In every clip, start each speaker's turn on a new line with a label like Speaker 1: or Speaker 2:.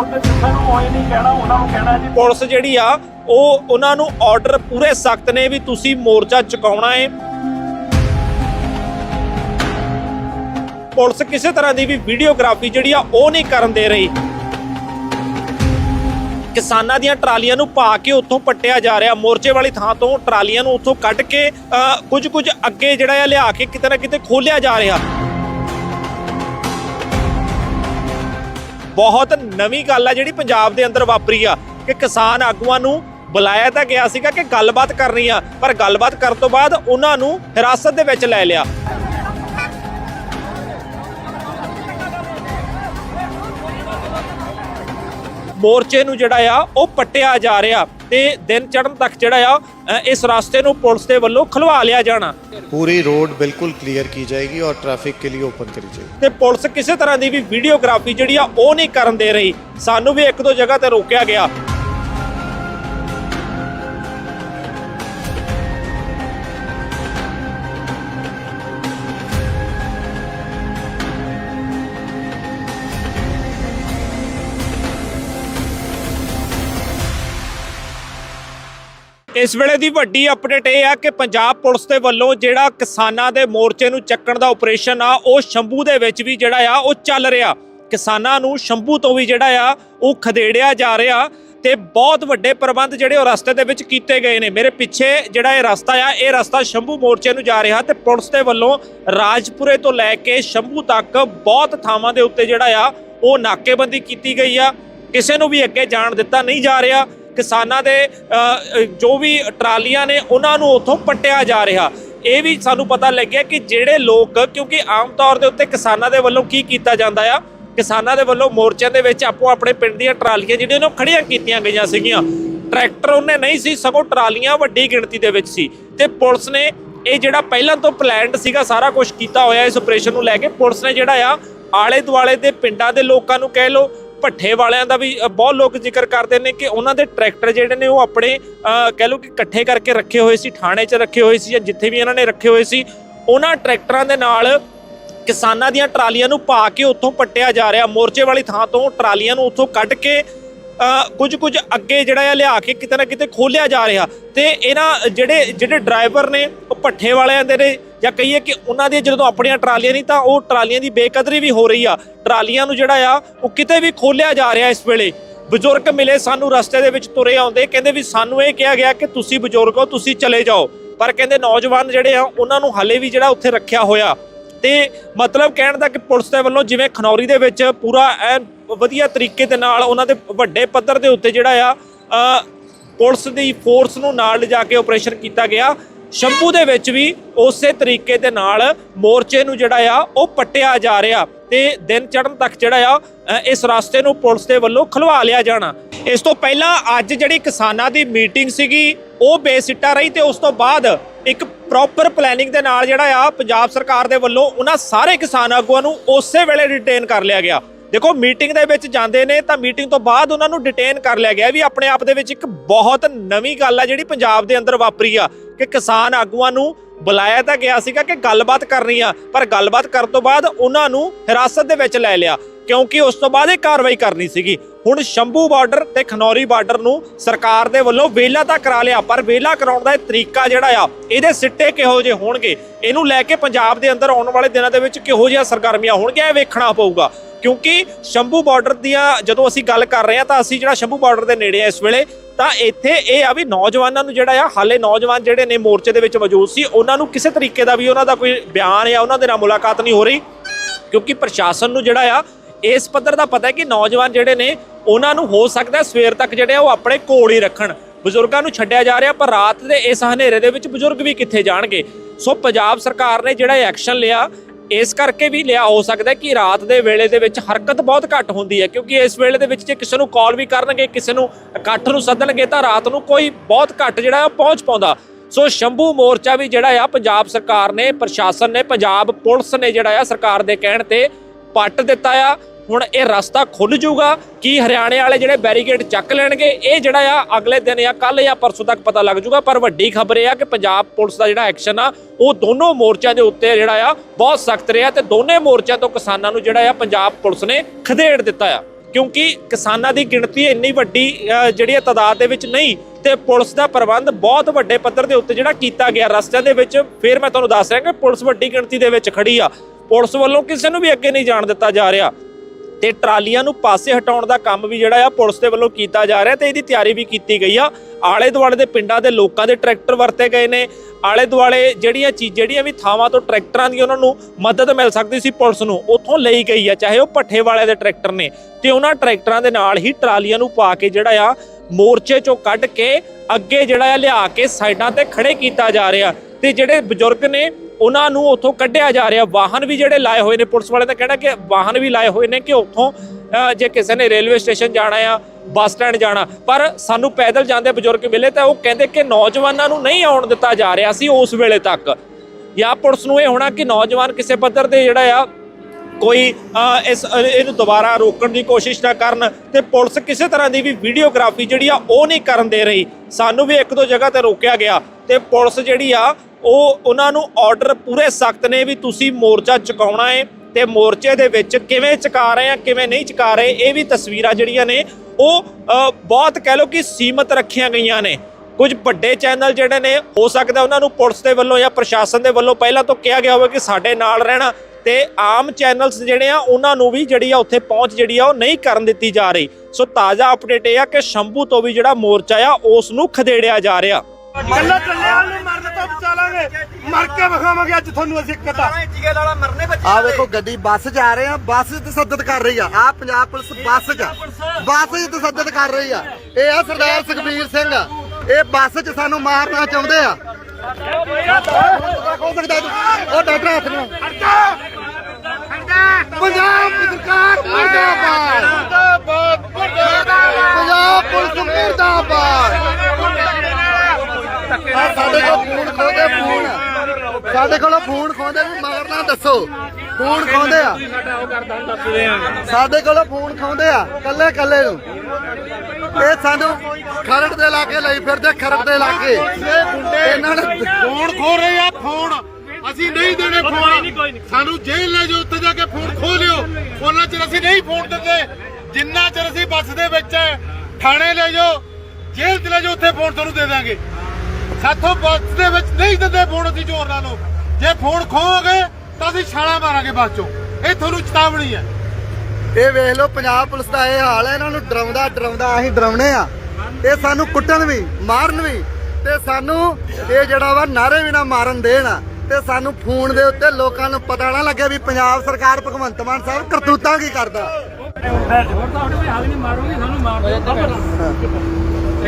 Speaker 1: ਜ਼ੋਰ ਤੇ ਨੂੰ ਹੋਏ ਨਹੀਂ ਕਹਿਣਾ, ਉਹਨਾਂ ਨੂੰ ਕਹਿਣਾ ਜੀ।
Speaker 2: ਪੁਲਿਸ ਜਿਹੜੀ ਆ, ਉਹ ਉਹਨਾਂ ਨੂੰ ਆਰਡਰ ਪੂਰੇ ਸਖਤ ਨੇ ਵੀ ਤੁਸੀਂ ਮੋਰਚਾ ਚੁਕਾਉਣਾ ਹੈ ਪੁਲਿਸ ਕਿਸੇ ਤਰ੍ਹਾਂ ਦੀ ਵੀ ਵੀਡੀਓਗ੍ਰਾਫੀ ਜਿਹੜੀ ਆ, ਉਹ ਨਹੀਂ ਕਰਨ ਦੇ ਰਹੀ। ਕਿਸਾਨਾਂ ਦੀਆਂ ਟਰਾਲੀਆਂ ਨੂੰ ਪਾ ਕੇ ਉੱਥੋਂ ਪੱਟਿਆ ਜਾ ਰਿਹਾ। ਮੋਰਚੇ ਵਾਲੀ ਥਾਂ ਤੋਂ ਟਰਾਲੀਆਂ ਨੂੰ ਉੱਥੋਂ ਕੱਢ ਕੇ ਕੁਝ ਕੁਝ ਅੱਗੇ ਜਿਹੜਾ ਆ, ਲਿਆ ਕੇ ਕਿਤੇ ਨਾ ਕਿਤੇ ਖੋਲਿਆ ਜਾ ਰਿਹਾ। ਬਹੁਤ ਨਵੀਂ ਗੱਲ ਆ ਜਿਹੜੀ ਪੰਜਾਬ ਦੇ ਅੰਦਰ ਵਾਪਰੀ ਆ ਕਿ ਕਿਸਾਨ ਆਗੂਆਂ ਨੂੰ ਬੁਲਾਇਆ ਤਾਂ ਗਿਆ ਸੀਗਾ ਕਿ ਗੱਲਬਾਤ ਕਰਨੀ ਆ, ਪਰ ਗੱਲਬਾਤ ਕਰਨ ਤੋਂ ਬਾਅਦ ਉਹਨਾਂ ਨੂੰ ਹਿਰਾਸਤ ਦੇ ਵਿੱਚ ਲੈ ਲਿਆ। ਮੋਰਚੇ ਨੂੰ ਜਿਹੜਾ ਆ, ਉਹ ਪੱਟਿਆ ਜਾ ਰਿਹਾ। ਤੇ ਦਿਨ ਚੜਨ ਤੱਕ ਜਿਹੜਾ ਆ ਇਸ ਰਸਤੇ ਨੂੰ ਪੁਲਿਸ ਦੇ ਵੱਲੋਂ ਖਲਵਾ ਲਿਆ ਜਾਣਾ।
Speaker 3: ਪੂਰੀ ਰੋਡ ਬਿਲਕੁਲ ਕਲੀਅਰ ਕੀ ਜਾਏਗੀ ਔਰ ਟ੍ਰੈਫਿਕ ਕੇ ਲਈ ਓਪਨ ਕਰੀ ਜਾਏਗੀ।
Speaker 2: ਤੇ ਪੁਲਿਸ ਕਿਸੇ ਤਰ੍ਹਾਂ ਦੀ ਵੀ ਵੀਡੀਓਗ੍ਰਾਫੀ ਜਿਹੜੀ ਆ ਉਹ ਨਹੀਂ ਕਰਨ ਦੇ ਰਹੀ। ਸਾਨੂੰ ਵੀ ਇੱਕ ਦੋ ਜਗ੍ਹਾ ਤੇ ਰੋਕਿਆ ਗਿਆ। ਇਸ ਵੇਲੇ ਦੀ ਵੱਡੀ ਅਪਡੇਟ ਇਹ ਆ ਕਿ ਪੰਜਾਬ ਪੁਲਿਸ ਦੇ ਵੱਲੋਂ ਜਿਹੜਾ ਕਿਸਾਨਾਂ ਦੇ ਮੋਰਚੇ ਨੂੰ ਚੱਕਣ ਦਾ ਆਪਰੇਸ਼ਨ ਆ, ਉਹ ਸ਼ੰਭੂ ਦੇ ਵਿੱਚ ਵੀ ਜਿਹੜਾ ਆ, ਉਹ ਚੱਲ ਰਿਹਾ। ਕਿਸਾਨਾਂ ਨੂੰ ਸ਼ੰਭੂ ਤੋਂ ਵੀ ਜਿਹੜਾ ਆ, ਉਹ ਖਦੇੜਿਆ ਜਾ ਰਿਹਾ ਤੇ ਬਹੁਤ ਵੱਡੇ ਪ੍ਰਬੰਧ ਜਿਹੜੇ ਉਹ ਰਸਤੇ ਦੇ ਵਿੱਚ ਕੀਤੇ ਗਏ ਨੇ। ਮੇਰੇ ਪਿੱਛੇ ਜਿਹੜਾ ਇਹ ਰਸਤਾ ਆ, ਇਹ ਰਸਤਾ ਸ਼ੰਭੂ ਮੋਰਚੇ ਨੂੰ ਜਾ ਰਿਹਾ ਤੇ ਪੁਲਿਸ ਦੇ ਵੱਲੋਂ ਰਾਜਪੁਰੇ ਤੋਂ ਲੈ ਕੇ ਸ਼ੰਭੂ ਤੱਕ ਬਹੁਤ ਥਾਵਾਂ ਦੇ ਉੱਤੇ ਜਿਹੜਾ ਆ, ਉਹ ਨਾਕੇਬੰਦੀ ਕੀਤੀ ਗਈ ਆ। ਕਿਸੇ ਨੂੰ ਵੀ ਅੱਗੇ ਜਾਣ ਦਿੱਤਾ ਨਹੀਂ ਜਾ ਰਿਹਾ। ਕਿਸਾਨਾਂ ਦੇ ਜੋ ਵੀ ਟਰਾਲੀਆਂ ਨੇ, ਉਹਨਾਂ ਨੂੰ ਉੱਥੋਂ ਪੱਟਿਆ ਜਾ ਰਿਹਾ। ਇਹ ਵੀ ਸਾਨੂੰ ਪਤਾ ਲੱਗਿਆ ਕਿ ਜਿਹੜੇ ਲੋਕ, ਕਿਉਂਕਿ ਆਮ ਤੌਰ ਦੇ ਉੱਤੇ ਕਿਸਾਨਾਂ ਦੇ ਵੱਲੋਂ ਕੀ ਕੀਤਾ ਜਾਂਦਾ ਆ? ਕਿਸਾਨਾਂ ਦੇ ਵੱਲੋਂ ਮੋਰਚਿਆਂ ਦੇ ਵਿੱਚ ਆਪੋ ਆਪਣੇ ਪਿੰਡ ਦੀਆਂ ਟਰਾਲੀਆਂ ਜਿਹੜੀਆਂ ਨੇ, ਉਹ ਖੜੀਆਂ ਕੀਤੀਆਂ ਗਈਆਂ ਸੀਗੀਆਂ। ਟਰੈਕਟਰ ਉਹਨੇ ਨਹੀਂ ਸੀ, ਸਗੋਂ ਟਰਾਲੀਆਂ ਵੱਡੀ ਗਿਣਤੀ ਦੇ ਵਿੱਚ ਸੀ। ਤੇ ਪੁਲਿਸ ਨੇ ਇਹ ਜਿਹੜਾ ਪਹਿਲਾਂ ਤੋਂ ਪਲਾਨਡ ਸੀਗਾ, ਸਾਰਾ ਕੁਝ ਕੀਤਾ ਹੋਇਆ ਇਸ ਆਪਰੇਸ਼ਨ ਨੂੰ ਲੈ ਕੇ। ਪੁਲਿਸ ਨੇ ਜਿਹੜਾ ਆ ਆਲੇ ਦੁਆਲੇ ਦੇ ਪਿੰਡਾਂ ਦੇ ਲੋਕਾਂ ਨੂੰ ਕਹਿ ਲੋ ਭੱਠੇ ਵਾਲਿਆਂ ਦਾ ਵੀ ਬਹੁਤ ਲੋਕ ਜ਼ਿਕਰ ਕਰਦੇ ਨੇ ਕਿ ਉਹਨਾਂ ਦੇ ਟਰੈਕਟਰ ਜਿਹੜੇ ਨੇ ਉਹ ਆਪਣੇ ਕਹਿ ਲਓ ਕਿ ਇਕੱਠੇ ਕਰਕੇ ਰੱਖੇ ਹੋਏ ਸੀ, ਥਾਣੇ 'ਚ ਰੱਖੇ ਹੋਏ ਸੀ ਜਾਂ ਜਿੱਥੇ ਵੀ ਇਹਨਾਂ ਨੇ ਰੱਖੇ ਹੋਏ ਸੀ, ਉਹਨਾਂ ਟਰੈਕਟਰਾਂ ਦੇ ਨਾਲ ਕਿਸਾਨਾਂ ਦੀਆਂ ਟਰਾਲੀਆਂ ਨੂੰ ਪਾ ਕੇ ਉੱਥੋਂ ਪੱਟਿਆ ਜਾ ਰਿਹਾ। ਮੋਰਚੇ ਵਾਲੀ ਥਾਂ ਤੋਂ ਟਰਾਲੀਆਂ ਨੂੰ ਉੱਥੋਂ ਕੱਢ ਕੇ ਕੁਝ ਕੁਝ ਅੱਗੇ ਜਿਹੜਾ ਆ ਲਿਆ ਕੇ ਕਿਤੇ ਨਾ ਕਿਤੇ ਖੋਲਿਆ ਜਾ ਰਿਹਾ। ਤੇ ਇਹਨਾਂ ਜਿਹੜੇ ਜਿਹੜੇ ਡਰਾਈਵਰ ਨੇ, ਉਹ ਭੱਠੇ ਵਾਲਿਆਂ ਦੇ ਨੇ, ਜਾਂ ਕਹੀਏ ਕਿ ਉਹਨਾਂ ਦੀਆਂ ਜਦੋਂ ਆਪਣੀਆਂ ਟਰਾਲੀਆਂ ਨਹੀਂ, ਤਾਂ ਉਹ ਟਰਾਲੀਆਂ ਦੀ ਬੇਕਦਰੀ ਵੀ ਹੋ ਰਹੀ ਆ। ਟਰਾਲੀਆਂ ਨੂੰ ਜਿਹੜਾ ਆ, ਉਹ ਕਿਤੇ ਵੀ ਖੋਲਿਆ ਜਾ ਰਿਹਾ ਇਸ ਵੇਲੇ। ਬਜ਼ੁਰਗ ਮਿਲੇ ਸਾਨੂੰ ਰਸਤੇ ਦੇ ਵਿੱਚ ਤੁਰੇ ਆਉਂਦੇ, ਕਹਿੰਦੇ ਵੀ ਸਾਨੂੰ ਇਹ ਕਿਹਾ ਗਿਆ ਕਿ ਤੁਸੀਂ ਬਜ਼ੁਰਗ ਹੋ, ਤੁਸੀਂ ਚਲੇ ਜਾਓ। ਪਰ ਕਹਿੰਦੇ ਨੌਜਵਾਨ ਜਿਹੜੇ ਆ, ਉਹਨਾਂ ਨੂੰ ਹਾਲੇ ਵੀ ਜਿਹੜਾ ਉੱਥੇ ਰੱਖਿਆ ਹੋਇਆ। ਤੇ ਮਤਲਬ ਕਹਿਣ ਦਾ ਕਿ ਪੁਲਿਸ ਦੇ ਵੱਲੋਂ ਜਿਵੇਂ ਖਨੌਰੀ ਦੇ ਵਿੱਚ ਪੂਰਾ ਐਨ ਵਧੀਆ ਤਰੀਕੇ ਦੇ ਨਾਲ ਉਹਨਾਂ ਦੇ ਵੱਡੇ ਪੱਧਰ ਦੇ ਉੱਤੇ ਜਿਹੜਾ ਆ ਪੁਲਿਸ ਦੀ ਫੋਰਸ ਨੂੰ ਨਾਲ ਲਿਜਾ ਕੇ ਆਪਰੇਸ਼ਨ ਕੀਤਾ ਗਿਆ। ਸ਼ੰਭੂ ਦੇ ਵਿੱਚ ਵੀ ਉਸੇ ਤਰੀਕੇ ਦੇ ਨਾਲ ਮੋਰਚੇ ਨੂੰ ਜਿਹੜਾ ਆ, ਉਹ ਪੱਟਿਆ ਜਾ ਰਿਹਾ ਤੇ ਦਿਨ ਚੜ੍ਹਨ ਤੱਕ ਜਿਹੜਾ ਆ ਇਸ ਰਸਤੇ ਨੂੰ ਪੁਲਿਸ ਦੇ ਵੱਲੋਂ ਖਲਵਾ ਲਿਆ ਜਾਣਾ। ਇਸ ਤੋਂ ਪਹਿਲਾਂ ਅੱਜ ਜਿਹੜੀ ਕਿਸਾਨਾਂ ਦੀ ਮੀਟਿੰਗ ਸੀਗੀ, ਉਹ ਬੇਸਿੱਟਾ ਰਹੀ ਤੇ ਉਸ ਤੋਂ ਬਾਅਦ ਇੱਕ ਪ੍ਰੋਪਰ ਪਲੈਨਿੰਗ ਦੇ ਨਾਲ ਜਿਹੜਾ ਆ, ਪੰਜਾਬ ਸਰਕਾਰ ਦੇ ਵੱਲੋਂ ਉਹਨਾਂ ਸਾਰੇ ਕਿਸਾਨ ਆਗੂਆਂ ਨੂੰ ਉਸੇ ਵੇਲੇ ਡਿਟੇਨ ਕਰ ਲਿਆ ਗਿਆ। ਦੇਖੋ ਮੀਟਿੰਗ ਦੇ ਵਿੱਚ ਜਾਂਦੇ ਨੇ ਤਾਂ ਮੀਟਿੰਗ ਤੋਂ ਬਾਅਦ ਉਹਨਾਂ ਨੂੰ ਡਿਟੇਨ ਕਰ ਲਿਆ ਗਿਆ ਵੀ ਆਪਣੇ ਆਪ ਦੇ ਵਿੱਚ ਇੱਕ ਬਹੁਤ ਨਵੀਂ ਗੱਲ ਆ ਜਿਹੜੀ ਪੰਜਾਬ ਦੇ ਅੰਦਰ ਵਾਪਰੀ ਆ ਕਿ ਕਿਸਾਨ ਆਗੂਆਂ ਨੂੰ ਬੁਲਾਇਆ ਤਾਂ ਗਿਆ ਸੀਗਾ ਕਿ ਗੱਲਬਾਤ ਕਰਨੀ ਆ, ਪਰ ਗੱਲਬਾਤ ਕਰਨ ਤੋਂ ਬਾਅਦ ਉਹਨਾਂ ਨੂੰ ਹਿਰਾਸਤ ਦੇ ਵਿੱਚ ਲੈ ਲਿਆ, ਕਿਉਂਕਿ ਉਸ ਤੋਂ ਬਾਅਦ ਇਹ ਕਾਰਵਾਈ ਕਰਨੀ ਸੀਗੀ। ਹੁਣ ਸ਼ੰਭੂ ਬਾਰਡਰ ਤੇ ਖਨੌਰੀ ਬਾਰਡਰ ਨੂੰ ਸਰਕਾਰ ਦੇ ਵੱਲੋਂ ਵੇਲਾ ਤਾਂ ਕਰਾ ਲਿਆ, ਪਰ ਵੇਲਾ ਕਰਾਉਣ ਦਾ ਇਹ ਤਰੀਕਾ ਜਿਹੜਾ ਆ, ਇਹਦੇ ਸਿੱਟੇ ਕਿਹੋ ਜਿਹੇ ਹੋਣਗੇ? ਇਹਨੂੰ ਲੈ ਕੇ ਪੰਜਾਬ ਦੇ ਅੰਦਰ ਆਉਣ ਵਾਲੇ ਦਿਨਾਂ ਦੇ ਵਿੱਚ ਕਿਹੋ ਜਿਹੀਆਂ ਸਰਗਰਮੀਆਂ ਹੋਣਗੀਆਂ? ਇਹ ਵੇਖਣਾ ਪਊਗਾ। ਕਿਉਂਕਿ ਸ਼ੰਭੂ ਬਾਰਡਰ ਦੀਆਂ ਜਦੋਂ ਅਸੀਂ ਗੱਲ ਕਰ ਰਹੇ ਹਾਂ ਤਾਂ ਅਸੀਂ ਜਿਹੜਾ ਸ਼ੰਭੂ ਬਾਰਡਰ ਦੇ ਨੇੜੇ ਆ ਇਸ ਵੇਲੇ, ਤਾਂ ਇੱਥੇ ਇਹ ਆ ਵੀ ਨੌਜਵਾਨਾਂ ਨੂੰ ਜਿਹੜਾ ਆ, ਹਾਲੇ ਨੌਜਵਾਨ ਜਿਹੜੇ ਨੇ ਮੋਰਚੇ ਦੇ ਵਿੱਚ ਮੌਜੂਦ ਸੀ, ਉਹਨਾਂ ਨੂੰ ਕਿਸੇ ਤਰੀਕੇ ਦਾ ਵੀ ਉਹਨਾਂ ਦਾ ਕੋਈ ਬਿਆਨ ਜਾਂ ਉਹਨਾਂ ਦੇ ਨਾਲ ਮੁਲਾਕਾਤ ਨਹੀਂ ਹੋ ਰਹੀ। ਕਿਉਂਕਿ ਪ੍ਰਸ਼ਾਸਨ ਨੂੰ ਜਿਹੜਾ ਆ, ਇਸ ਪੱਧਰ ਦਾ ਪਤਾ ਹੈ ਕਿ ਨੌਜਵਾਨ ਜਿਹੜੇ ਨੇ, ਉਹਨਾਂ ਨੂੰ ਹੋ ਸਕਦਾ ਸਵੇਰ ਤੱਕ ਜਿਹੜੇ ਆ ਉਹ ਆਪਣੇ ਕੋਲ ਹੀ ਰੱਖਣ। ਬਜ਼ੁਰਗਾਂ ਨੂੰ ਛੱਡਿਆ ਜਾ ਰਿਹਾ, ਪਰ ਰਾਤ ਦੇ ਇਸ ਹਨੇਰੇ ਦੇ ਵਿੱਚ ਬਜ਼ੁਰਗ ਵੀ ਕਿੱਥੇ ਜਾਣਗੇ? ਸੋ ਪੰਜਾਬ ਸਰਕਾਰ ਨੇ ਜਿਹੜਾ ਐਕਸ਼ਨ ਲਿਆ ਇਸ ਕਰਕੇ ਵੀ ਲਿਆ ਹੋ ਸਕਦਾ ਕਿ ਰਾਤ ਦੇ ਵੇਲੇ ਦੇ ਵਿੱਚ ਹਰਕਤ ਬਹੁਤ ਘੱਟ ਹੁੰਦੀ ਹੈ, ਕਿਉਂਕਿ ਇਸ ਵੇਲੇ ਦੇ ਵਿੱਚ ਜੇ ਕਿਸੇ ਨੂੰ ਕਾਲ ਵੀ ਕਰਨਗੇ, ਕਿਸੇ ਨੂੰ ਇਕੱਠ ਨੂੰ ਸੱਦਣਗੇ, ਤਾਂ ਰਾਤ ਨੂੰ ਕੋਈ ਬਹੁਤ ਘੱਟ ਜਿਹੜਾ ਆ ਪਹੁੰਚ ਪਾਉਂਦਾ। ਸੋ ਸ਼ੰਭੂ ਮੋਰਚਾ ਵੀ ਜਿਹੜਾ ਆ, ਪੰਜਾਬ ਸਰਕਾਰ ਨੇ, ਪ੍ਰਸ਼ਾਸਨ ਨੇ, ਪੰਜਾਬ ਪੁਲਿਸ ਨੇ ਜਿਹੜਾ ਆ, ਸਰਕਾਰ ਦੇ ਕਹਿਣ ਤੇ ਪੱਟ ਦਿੱਤਾ ਆ। ਹੁਣ ਇਹ ਰਸਤਾ ਖੁੱਲ ਜਾਊਗਾ ਕੀ ਹਰਿਆਣੇ ਵਾਲੇ ਜਿਹੜੇ ਬੈਰੀਕੇਡ ਚੱਕ ਲੈਣਗੇ, ਇਹ ਜਿਹੜਾ ਆ, ਅਗਲੇ ਦਿਨ ਜਾਂ ਕੱਲ ਜਾਂ ਪਰਸੋਂ ਤੱਕ ਪਤਾ ਲੱਗ ਜਾਊਗਾ। ਪਰ ਵੱਡੀ ਖਬਰ ਇਹ ਆ ਕਿ ਪੰਜਾਬ ਪੁਲਿਸ ਦਾ ਜਿਹੜਾ ਐਕਸ਼ਨ ਆ, ਉਹ ਦੋਨੋਂ ਮੋਰਚਿਆਂ ਦੇ ਉੱਤੇ ਜਿਹੜਾ ਆ, ਬਹੁਤ ਸਖਤ ਰਿਹਾ ਤੇ ਦੋਨੇ ਮੋਰਚਿਆਂ ਤੋਂ ਕਿਸਾਨਾਂ ਨੂੰ ਜਿਹੜਾ ਆ, ਪੰਜਾਬ ਪੁਲਿਸ ਨੇ ਖਦੇੜ ਦਿੱਤਾ ਆ। ਕਿਉਂਕਿ ਕਿਸਾਨਾਂ ਦੀ ਗਿਣਤੀ ਇੰਨੀ ਵੱਡੀ ਜਿਹੜੀ ਹੈ ਤਾਦਾਦ ਦੇ ਵਿੱਚ ਨਹੀਂ ਤੇ ਪੁਲਿਸ ਦਾ ਪ੍ਰਬੰਧ ਬਹੁਤ ਵੱਡੇ ਪੱਧਰ ਦੇ ਉੱਤੇ ਜਿਹੜਾ ਕੀਤਾ ਗਿਆ ਰਸਤਿਆਂ ਦੇ ਵਿੱਚ, ਫਿਰ ਮੈਂ ਤੁਹਾਨੂੰ ਦੱਸ ਰਿਹਾ ਕਿ ਪੁਲਿਸ ਵੱਡੀ ਗਿਣਤੀ ਦੇ ਵਿੱਚ ਖੜੀ ਆ। ਪੁਲਿਸ ਵੱਲੋਂ ਕਿਸੇ ਨੂੰ ਵੀ ਅੱਗੇ ਨਹੀਂ ਜਾਣ ਦਿੱਤਾ ਜਾ ਰਿਹਾ। ਤੇ ਟਰਾਲੀਆਂ ਨੂੰ ਪਾਸੇ ਹਟਾਉਣ ਦਾ ਕੰਮ ਵੀ ਜਿਹੜਾ ਆ ਪੁਲਿਸ ਦੇ ਵੱਲੋਂ ਕੀਤਾ ਜਾ ਰਿਹਾ ਤੇ ਇਹਦੀ ਤਿਆਰੀ ਵੀ ਕੀਤੀ ਗਈ ਆ। ਆਲੇ ਦੁਆਲੇ ਦੇ ਪਿੰਡਾਂ ਦੇ ਲੋਕਾਂ ਦੇ ਟਰੈਕਟਰ ਵਰਤੇ ਗਏ ਨੇ। ਆਲੇ ਦੁਆਲੇ ਜਿਹੜੀਆਂ ਚੀਜ਼ ਜਿਹੜੀਆਂ ਵੀ ਥਾਵਾਂ ਤੋਂ ਟਰੈਕਟਰਾਂ ਦੀ ਉਹਨਾਂ ਨੂੰ ਮਦਦ ਮਿਲ ਸਕਦੀ ਸੀ ਪੁਲਿਸ ਨੂੰ, ਉੱਥੋਂ ਲਈ ਗਈ ਆ, ਚਾਹੇ ਉਹ ਭੱਠੇ ਵਾਲੇ ਦੇ ਟਰੈਕਟਰ ਨੇ। ਤੇ ਉਹਨਾਂ ਟਰੈਕਟਰਾਂ ਦੇ ਨਾਲ ਹੀ ਟਰਾਲੀਆਂ ਨੂੰ ਪਾ ਕੇ ਜਿਹੜਾ ਆ ਮੋਰਚੇ ਚੋਂ ਕੱਢ ਕੇ ਅੱਗੇ ਜਿਹੜਾ ਆ ਲਿਆ ਕੇ ਸਾਈਡਾਂ ਤੇ ਖੜੇ ਕੀਤਾ ਜਾ ਰਿਹਾ। ਤੇ ਜਿਹੜੇ ਬਜ਼ੁਰਗ ਨੇ ਉਹਨਾਂ ਨੂੰ ਉੱਥੋਂ ਕੱਢਿਆ ਜਾ ਰਿਹਾ। ਵਾਹਨ ਵੀ ਜਿਹੜੇ ਲਾਏ ਹੋਏ ਨੇ, ਪੁਲਿਸ ਵਾਲੇ ਦਾ ਕਹਿਣਾ ਕਿ ਵਾਹਨ ਵੀ ਲਾਏ ਹੋਏ ਨੇ ਕਿ ਉੱਥੋਂ ਜੇ ਕਿਸੇ ਨੇ ਰੇਲਵੇ ਸਟੇਸ਼ਨ ਜਾਣਾ ਆ, ਬੱਸ ਸਟੈਂਡ ਜਾਣਾ, ਪਰ ਸਾਨੂੰ ਪੈਦਲ ਜਾਂਦੇ ਬਜ਼ੁਰਗ ਮਿਲੇ ਤਾਂ ਉਹ ਕਹਿੰਦੇ ਕਿ ਨੌਜਵਾਨਾਂ ਨੂੰ ਨਹੀਂ ਆਉਣ ਦਿੱਤਾ ਜਾ ਰਿਹਾ ਸੀ ਉਸ ਵੇਲੇ ਤੱਕ। ਜਾਂ ਪੁਲਿਸ ਨੂੰ ਇਹ ਹੋਣਾ ਕਿ ਨੌਜਵਾਨ ਕਿਸੇ ਪੱਧਰ ਤੇ ਜਿਹੜਾ ਆ ਕੋਈ ਇਸ ਇਹਨੂੰ ਦੁਬਾਰਾ ਰੋਕਣ ਦੀ ਕੋਸ਼ਿਸ਼ ਨਾ ਕਰਨ ਤੇ ਪੁਲਿਸ ਕਿਸੇ ਤਰ੍ਹਾਂ ਦੀ ਵੀ ਵੀਡੀਓਗ੍ਰਾਫੀ ਜਿਹੜੀ ਆ ਉਹ ਨਹੀਂ ਕਰਨ ਦੇ ਰਹੀ। ਸਾਨੂੰ ਵੀ ਇੱਕ ਦੋ ਜਗ੍ਹਾ ਤੇ ਰੋਕਿਆ ਗਿਆ ਤੇ ਪੁਲਿਸ ਜਿਹੜੀ ਆ, ਉਹ ਉਹਨਾਂ ਨੂੰ ਆਰਡਰ ਪੂਰੇ ਸਖਤ ਨੇ ਵੀ ਤੁਸੀਂ ਮੋਰਚਾ ਚੁਕਾਉਣਾ ਹੈ ਤੇ ਮੋਰਚੇ ਦੇ ਵਿੱਚ ਕਿਵੇਂ ਚੁਕਾ ਰਹੇ ਆ, ਕਿਵੇਂ ਨਹੀਂ ਚੁਕਾ ਰਹੇ, ਇਹ ਵੀ ਤਸਵੀਰਾਂ ਜਿਹੜੀਆਂ ਨੇ ਉਹ ਬਹੁਤ ਕਹਿ ਲਓ ਕਿ ਸੀਮਤ ਰੱਖੀਆਂ ਗਈਆਂ ਨੇ। ਕੁਝ ਵੱਡੇ ਚੈਨਲ ਜਿਹੜੇ ਨੇ, ਹੋ ਸਕਦਾ ਉਹਨਾਂ ਨੂੰ ਪੁਲਿਸ ਦੇ ਵੱਲੋਂ ਜਾਂ ਪ੍ਰਸ਼ਾਸਨ ਦੇ ਵੱਲੋਂ ਪਹਿਲਾਂ ਤੋਂ ਕਿਹਾ ਗਿਆ ਹੋਵੇ ਕਿ ਸਾਡੇ ਨਾਲ ਰਹਿਣਾ ਤੇ ਆਮ ਚੈਨਲਸ ਜਿਹੜੇ ਆ ਉਹਨਾਂ ਨੂੰ ਵੀ ਜਿਹੜੀ ਆ ਉੱਥੇ ਪਹੁੰਚ ਜਿਹੜੀ ਆ ਉਹ ਨਹੀਂ ਕਰਨ ਦਿੱਤੀ ਜਾ ਰਹੀ। ਸੋ ਤਾਜ਼ਾ ਅਪਡੇਟ ਇਹ ਆ ਕਿ ਸ਼ੰਭੂ ਤੋਂ ਵੀ ਜਿਹੜਾ ਮੋਰਚਾ ਆ ਉਸ ਨੂੰ ਖਦੇੜਿਆ ਜਾ ਰਿਹਾ।
Speaker 1: ਕੱਲਾ ਕੱਲਿਆਂ ਨੂੰ ਮਰਨ ਤੋਂ ਬਚਾ ਲਾਂਗੇ। ਮਰ ਕੇ ਵਿਖਾਵਾਂਗੇ ਅੱਜ ਤੁਹਾਨੂੰ ਅਸੀਂ ਕਤਾ
Speaker 4: ਆ ਵੇਖੋ ਗੱਡੀ ਬੱਸ ਜਾ ਰਹੇ ਆ ਬੱਸ ਤਸੱਦਦ ਕਰ ਰਹੀ ਆ। ਆ ਪੰਜਾਬ ਪੁਲਿਸ ਬੱਸ ਚ ਆ। ਬੱਸ ਤਸੱਦਦ ਕਰ ਰਹੀ ਆ। ਇਹ ਆ ਸਰਦਾਰ ਸੁਖਬੀਰ ਸਿੰਘ। ਇਹ ਬੱਸ ਚ ਸਾਨੂੰ ਮਾਰਨਾ ਚਾਹੁੰਦੇ ਆ? ਉਹ ਡਾਕਟਰ ਹੱਥ ਨੂੰ ਪੰਜਾਬ ਸਰਕਾਰ ਮੁਰਦਾਬਾਦ। ਪੰਜਾਬ ਪੁਲਿਸ ਮੁਰਦਾਬਾਦ। ਸਾਡੇ ਕੋਲ ਫੋਨ ਖੋਦੇ ਫੋਨ। ਸਾਡੇ ਕੋਲੋਂ ਫੋਨ ਖੋਦੇ ਵੀ ਮਗਰ ਨਾ ਦੱਸੋ। ਫੋਨ ਖੋਦੇ ਆ। ਸਾਡੇ ਕੋਲੋਂ ਫੋਨ ਖੋਦੇ ਆ ਕੱਲੇ ਕੱਲੇ ਨੂੰ। ਇਹ ਸਾਨੂੰ ਖਰੜ ਦੇ ਇਲਾਕੇ ਲਈ ਫਿਰਦੇ ਖਰੜ ਦੇ ਇਲਾਕੇ। ਇਹਨਾਂ ਨੇ
Speaker 5: ਫੋਨ ਖੋ ਰਹੇ ਆ ਫੋਨ। ਅਸੀਂ ਨਹੀਂ ਦੇਣੇ ਫੋਨ। ਸਾਨੂੰ ਜੇਲ੍ਹ ਲੈ ਜਾਓ ਉੱਥੇ ਜਾ ਕੇ ਫੋਨ ਖੋ ਲਿਓ। ਉਹਨਾਂ ਚਿਰ ਅਸੀਂ ਨਹੀਂ ਫੋਨ ਦਿੰਦੇ। ਜਿੰਨਾ ਚਿਰ ਅਸੀਂ ਬੱਸ ਦੇ ਵਿੱਚ ਹੈ, ਥਾਣੇ ਲੈ ਜਾਓ ਜੇਲ੍ਹ 'ਚ ਲੈ ਜਾਓ ਉੱਥੇ ਫੋਨ ਤੁਹਾਨੂੰ ਦੇ ਦਾਂਗੇ। ਸਾਥੋਂ ਬੱਸ ਦੇ ਵਿੱਚ ਨਹੀਂ ਦਿੰਦੇ ਫੋਨ ਅਸੀਂ ਜ਼ੋਰ ਲਾ ਲਓ ਜੇ ਫੋਨ ਖੋਗੇ ਤਾਂ ਅਸੀਂ ਛਾਲਾ ਮਾਰਾਂਗੇ ਬਾਅਦ ਚੋਂ। ਇਹ ਤੁਹਾਨੂੰ ਚੇਤਾਵਨੀ ਹੈ।
Speaker 4: ਇਹ ਵੇਖ ਲਓ ਪੰਜਾਬ ਪੁਲਿਸ ਦਾ ਇਹ ਹਾਲ ਹੈ ਇਹਨਾਂ ਨੂੰ ਡਰਾਉਂਦਾ ਡਰਾਉਂਦਾ ਅਸੀਂ ਡਰਾਉਣੇ ਆ। ਇਹ ਸਾਨੂੰ ਕੁੱਟਣ ਵੀ ਮਾਰਨ ਵੀ। ਤੇ ਸਾਨੂੰ ਇਹ ਜਿਹੜਾ ਵਾ ਨਾਰੇ ਵੀ ਨਾ ਮਾਰਨ ਦੇਣ। ਤੇ ਸਾਨੂੰ ਫੋਨ ਦੇ ਉੱਤੇ ਲੋਕਾਂ ਨੂੰ ਪਤਾ ਨਾ ਲੱਗੇ ਵੀ ਪੰਜਾਬ ਸਰਕਾਰ ਭਗਵੰਤ ਮਾਨ ਸਾਹਿਬ ਕਰਤੂਤਾਂ ਕੀ ਕਰਦਾ।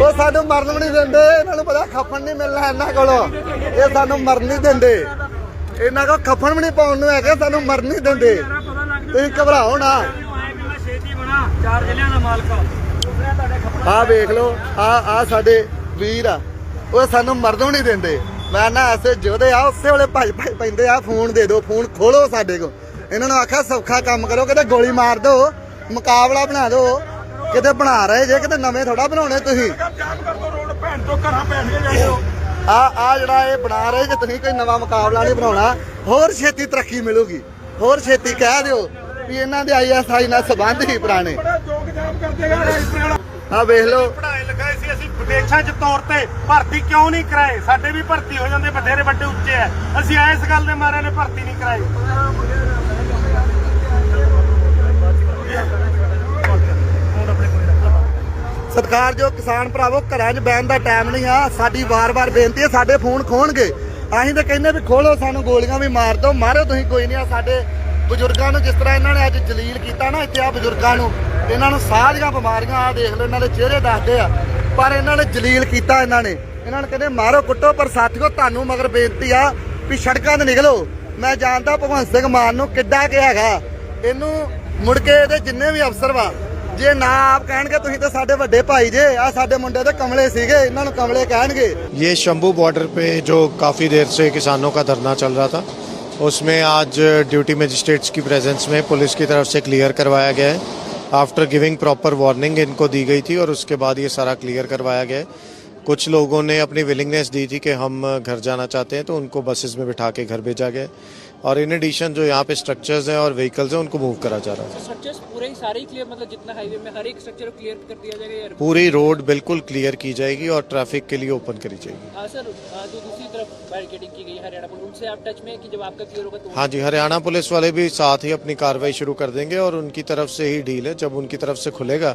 Speaker 4: ਉਹ ਸਾਨੂੰ ਮਰਨ ਵੀ ਨਹੀਂ ਦਿੰਦੇ, ਇਹਨਾਂ ਨੂੰ ਪਤਾ ਖੱਫਣ ਨਹੀਂ ਮਿਲਣਾ ਇਹਨਾਂ ਕੋਲੋਂ। ਇਹ ਸਾਨੂੰ ਮਰਨ ਨਹੀਂ ਦਿੰਦੇ। ਇਹਨਾਂ ਕੋਲ ਖੱਫਣ ਵੀ ਨਹੀਂ ਪਾਉਣ ਨੂੰ ਹੈਗੇ, ਸਾਨੂੰ ਮਰਨ ਨਹੀਂ ਦਿੰਦੇ। ਤੁਸੀਂ ਘਬਰਾਓ ਨਾ। ਆ ਵੇਖ ਲਓ ਆ ਆ ਸਾਡੇ ਵੀਰ ਆ। ਉਹ ਸਾਨੂੰ ਮਰਦੋਂ ਨਹੀਂ ਦਿੰਦੇ। ਮੈਂ ਨਾ ਐਸੇ ਜੋਧੇ ਆ, ਉਸੇ ਵੇਲੇ ਭੱਜ ਭੱਜ ਪੈਂਦੇ ਆ, ਫੋਨ ਦੇ ਦਿਓ ਫੋਨ ਖੋਲੋ ਸਾਡੇ ਕੋ ਇਹਨਾਂ ਨੂੰ ਆਖਿਆ, ਸੌਖਾ ਕੰਮ ਕਰੋ, ਕਿਤੇ ਗੋਲੀ ਮਾਰ ਦਿਓ ਮੁਕਾਬਲਾ ਬਣਾ ਦਿਓ ਕਿਤੇ ਬਣਾ ਰਹੇ ਜੇ, ਕਿਤੇ ਨਵੇਂ ਥੋੜਾ ਬਣਾਉਣੇ ਤੁਸੀਂ।
Speaker 1: ਰੋਡ ਭੈਣ
Speaker 4: ਆ ਆ ਜਿਹੜਾ ਇਹ ਬਣਾ ਰਹੇ ਜੇ, ਤੁਸੀਂ ਕੋਈ ਨਵਾਂ ਮੁਕਾਬਲਾ ਨਹੀਂ ਬਣਾਉਣਾ। ਹੋਰ ਛੇਤੀ ਤਰੱਕੀ ਮਿਲੂਗੀ। ਹੋਰ ਛੇਤੀ ਕਹਿ ਦਿਓ ਵੀ ਇਹਨਾਂ ਦੇ ਆਈਐਸਆਈ ਨਾਲ ਸੰਬੰਧ ਹੀ ਪੁਰਾਣੇ। ਆ ਵੇਖ ਲਓ।
Speaker 1: ਪੜਾਏ ਲਗਾਏ ਸੀ ਅਸੀਂ ਵਿਦੇਸ਼ਾਂ 'ਚ ਤੌਰ ਤੇ ਭਰਤੀ ਕਿਉਂ ਨਹੀਂ ਕਰਾਏ? ਸਾਡੇ ਵੀ ਭਰਤੀ ਹੋ ਜਾਂਦੇ ਬਥੇਰੇ ਵੱਡੇ ਉੱਚੇ ਐ ਅਸੀਂ ਇਸ ਗੱਲ ਦੇ ਮਾਰੇ ਨੇ ਭਰਤੀ ਨਹੀਂ ਕਰਾਏ।
Speaker 4: ਸਤਿਕਾਰਯੋਗ ਕਿਸਾਨ ਭਰਾਵੋ ਘਰਾਂ 'ਚ ਬੈਣ ਦਾ ਟਾਈਮ ਨਹੀਂ ਆ। ਸਾਡੀ ਵਾਰ-ਵਾਰ ਬੇਨਤੀ ਹੈ ਸਾਡੇ ਫੋਨ ਖੋਣਗੇ ਅਸੀਂ ਤਾਂ ਕਹਿੰਦੇ ਵੀ ਖੋਲੋ ਸਾਨੂੰ ਗੋਲੀਆਂ ਵੀ ਮਾਰ ਦਿਓ। ਮਾਰੋ ਤੁਸੀਂ ਕੋਈ ਨਹੀਂ ਆ ਸਾਡੇ ਬਜ਼ੁਰਗਾਂ ਨੂੰ ਜਿਸ ਤਰ੍ਹਾਂ ਇਹਨਾਂ ਨੇ ਅੱਜ ਜਲੀਲ ਕੀਤਾ ਨਾ ਇੱਥੇ ਆ ਬਜ਼ੁਰਗਾਂ ਨੂੰ। ਇਹਨਾਂ ਨੂੰ ਸਾਹ ਦੀਆਂ ਬਿਮਾਰੀਆਂ ਆ ਦੇਖ ਲਓ ਇਹਨਾਂ ਦੇ ਚਿਹਰੇ ਦੱਸਦੇ ਆ ਪਰ ਇਹਨਾਂ ਨੇ ਜਲੀਲ ਕੀਤਾ ਇਹਨਾਂ ਨੇ ਇਹਨਾਂ ਨੇ ਕਹਿੰਦੇ ਮਾਰੋ ਕੁੱਟੋ ਪਰ ਸਾਥੀਓ ਤੁਹਾਨੂੰ ਮਗਰ ਬੇਨਤੀ ਆ ਵੀ ਸੜਕਾਂ ਤੇ ਨਿਕਲੋ ਮੈਂ ਜਾਣਦਾ ਭਗਵੰਤ ਸਿੰਘ ਮਾਨ ਨੂੰ ਕਿੱਡਾ ਕਿ ਹੈਗਾ ਇਹਨੂੰ ਮੁੜ ਕੇ ਇਹਦੇ ਜਿੰਨੇ ਵੀ ਅਫਸਰ ਵਾ ਜੇ ਨਾ ਆਪ ਕਹਿਣਗੇ ਤੁਸੀਂ ਤਾਂ ਸਾਡੇ ਵੱਡੇ ਭਾਈ ਜੇ ਆ ਸਾਡੇ ਮੁੰਡੇ ਤੇ ਕਮਲੇ ਸੀਗੇ ਇਹਨਾਂ ਨੂੰ ਕਮਲੇ ਕਹਿਣਗੇ
Speaker 3: ये शंभू बॉर्डर पे जो काफ़ी देर से किसानों का धरना चल रहा था उसमें आज ड्यूटी मजिस्ट्रेट्स की प्रेजेंस में पुलिस की तरफ से क्लियर करवाया गया है आफ्टर गिविंग प्रॉपर वार्निंग इनको दी गई थी और उसके बाद ये सारा क्लियर करवाया गया कुछ लोगों ने अपनी विलिंगनेस दी थी कि हम घर जाना चाहते हैं तो उनको बसेस में बिठा के घर भेजा गया और इन एडिशन जो यहाँ पे स्ट्रक्चर्स हैं और व्हीकल्स हैं उनको मूव करा जा रहा है।
Speaker 6: स्ट्रक्चर्स पूरे ही सारे ही क्लियर मतलब जितना हाईवे में हर एक स्ट्रक्चर क्लियर कर दिया जाएगा
Speaker 3: पूरी रोड बिल्कुल क्लियर की जाएगी और ट्रैफ़िक के लिए ओपन करी जाएगी।
Speaker 6: हाँ सर जो दूसरी तरफ़ बैरिकेडिंग की गई हरियाणा पुलिस उनसे आप टच में है कि जब आपका क्लियर होगा तो
Speaker 3: हाँ जी हरियाणा पुलिस वाले भी साथ ही अपनी कार्रवाई शुरू कर देंगे और उनकी तरफ़ से ही डील है। जब उनकी तरफ़ से खुलेगा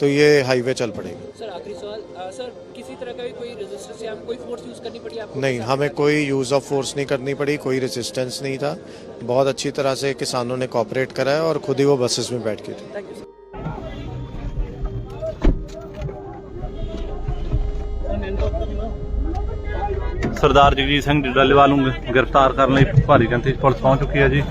Speaker 3: तो ये हाईवे चल पड़ेगा।
Speaker 6: सर आखिरी सवाल सर किसी तरह का भी कोई रेजिस्टेंस या कोई फोर्स यूज करनी पड़ी आपको
Speaker 3: नहीं हमें कोई यूज़ ऑफ फोर्स नहीं करनी पड़ी कोई रेजिस्टेंस नहीं था बहुत अच्छी तरह से किसानों ने कॉपरेट करा है और खुद ही वो बसेस में बैठ के थे
Speaker 6: thank you sir
Speaker 7: Sardar Jagjit Singh Dallewal ਨੂੰ ਗ੍ਰਿਫਤਾਰ ਕਰਨ ਲਈ ਭਾਰੀ ਗਿਣਤੀ 'ਚ ਪੁਲਿਸ ਪਹੁੰਚ ਚੁੱਕੀ ਹੈ ਜੀ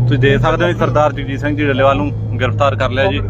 Speaker 7: ਤੁਸੀਂ ਦੇਖ ਸਕਦੇ ਹੋ ਜੀ ਸਰਦਾਰ ਜਗਜੀਤ ਸਿੰਘ ਜੀ ਡੱਲੇਵਾਲ ਨੂੰ ਗ੍ਰਿਫਤਾਰ ਕਰ ਲਿਆ ਜੀ